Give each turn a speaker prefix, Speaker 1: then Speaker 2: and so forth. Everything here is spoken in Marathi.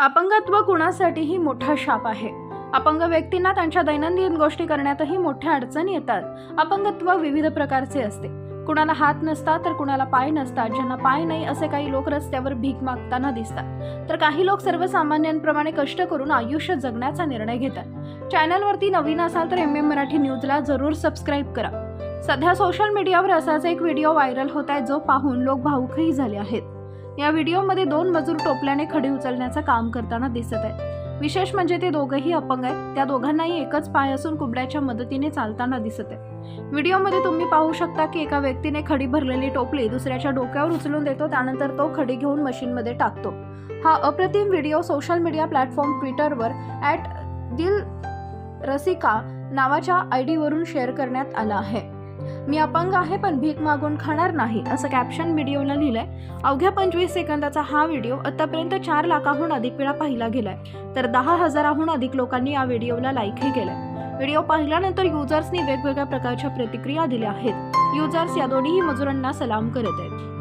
Speaker 1: अपंगत्व कुणासाठीही मोठा शाप आहे. अपंग व्यक्तींना त्यांच्या दैनंदिन गोष्टी करण्यातही मोठ्या अडचणी येतात. अपंगत्व विविध प्रकारचे असते. कुणाला हात नसतात तर कुणाला पाय नसतात. ज्यांना पाय नाही असे काही लोक रस्त्यावर भीक मागताना दिसतात. तर काही लोक सर्वसामान्यांप्रमाणे कष्ट करून आयुष्य जगण्याचा निर्णय घेतात. चॅनलवरती नवीन असाल तर एम एम मराठी न्यूजला जरूर सबस्क्राईब करा. सध्या सोशल मीडियावर असाच एक व्हिडिओ व्हायरल होत आहे जो पाहून लोक भावुकही झाले आहेत. या व्हिडिओमध्ये दोन मजूर टोपल्याने खडी उचलण्याचं काम करताना दिसत आहे विशेष म्हणजे ते दोघंही अपंग आहेत. त्या दोघांनाही एकच पाय असून कुबड्याच्या मदतीने चालताना दिसत आहे व्हिडिओमध्ये तुम्ही पाहू शकता की एका व्यक्तीने खडी भरलेली टोपली दुसऱ्याच्या डोक्यावर उचलून देतो. त्यानंतर तो खडी घेऊन मशीनमध्ये टाकतो. हा अप्रतिम व्हिडिओ सोशल मीडिया प्लॅटफॉर्म ट्विटरवर ॲट दिल रसिका नावाच्या आय डीवरून शेअर करण्यात आला आहे. मी अपंग आहे पण भीक मागून खाणार नाही असं कॅप्शन व्हिडिओला लिहिलंय. अवघ्या पंचवीस सेकंदाचा हा व्हिडिओ आतापर्यंत चार लाखाहून अधिक वेळा पाहिला गेलाय. तर दहा हजाराहून अधिक लोकांनी या व्हिडिओला लाईकही केलंय. व्हिडिओ पाहिल्यानंतर युजर्सनी वेगवेगळ्या प्रकारच्या प्रतिक्रिया दिल्या आहेत. युजर्स या दोन्ही मजुरांना सलाम करत आहेत.